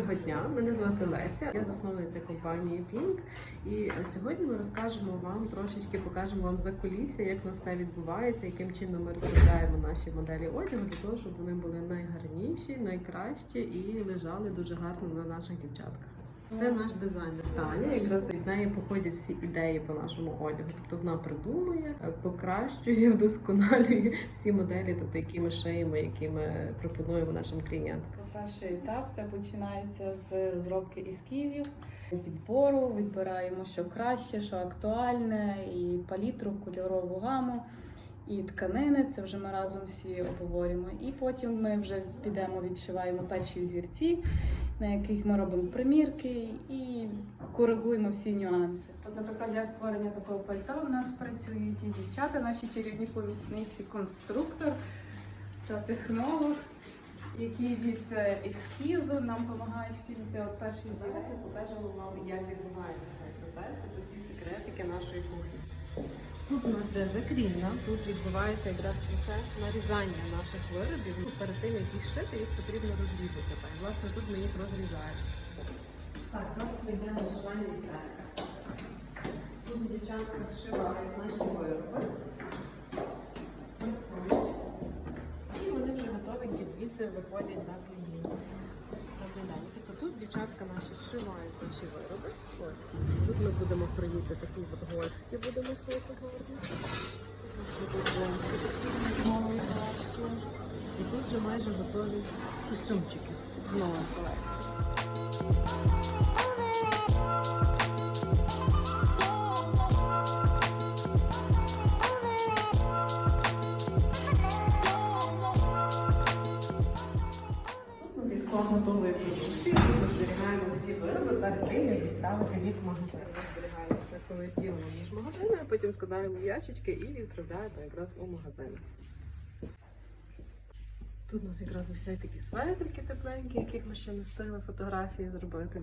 Доброго дня, мене звати Леся. Я засновниця компанії Pink. І сьогодні ми розкажемо вам трошечки, покажемо вам за кулісся, як нас все відбувається, яким чином ми розробляємо наші моделі одягу для того, щоб вони були найгарніші, найкращі і лежали дуже гарно на наших дівчатках. Це наш дизайнер Таня. Якраз від неї походять всі ідеї по нашому одягу. Тобто вона придумує, покращує, вдосконалює всі моделі, тобто які ми шиємо, які ми пропонуємо нашим клієнткам. Перший етап це починається з розробки ескізів, підбору. Відбираємо, що краще, що актуальне, і палітру, кольорову гаму, і тканини. Це вже ми разом всі обговорюємо. І потім ми вже підемо, відшиваємо перші взірці, на яких ми робимо примірки і коригуємо всі нюанси. От, наприклад, для створення такого пальто у нас працюють і дівчата, наші чарівні помічниці, конструктор та технолог які від е, ескізу нам допомагають втілити от перший Зараз ми покажемо вам, як відбувається цей процес, тобто всі секретики нашої кухні. Тут у нас йде закрійна, тут відбувається якраз процес нарізання наших виробів. Ну, Перед тим, як їх шити, їх потрібно розрізати. Так, власне, тут ми їх розрізаємо. Так, зараз ми йдемо на швейний цех. Тут дівчатка зшивають наші вироби. Пресують. І вони вже готовенькі звідси виходять на клієнтів. Розглядаємо. Тобто тут дівчатка наші зшивають наші вироби. Ось. Тут ми будемо приїти такі от гольфики, будемо шити гарні. І тут вже майже готові костюмчики з нової колекції. Склад готової продукції ми зберігаємо всі вироби перед тим, як відправити їх в магазин. Ми зберігаємо ділимо між магазинами, потім складаємо ящички і відправляємо якраз у магазин. Тут у нас якраз всі такі светрики тепленькі, яких ми ще не встигли фотографії зробити.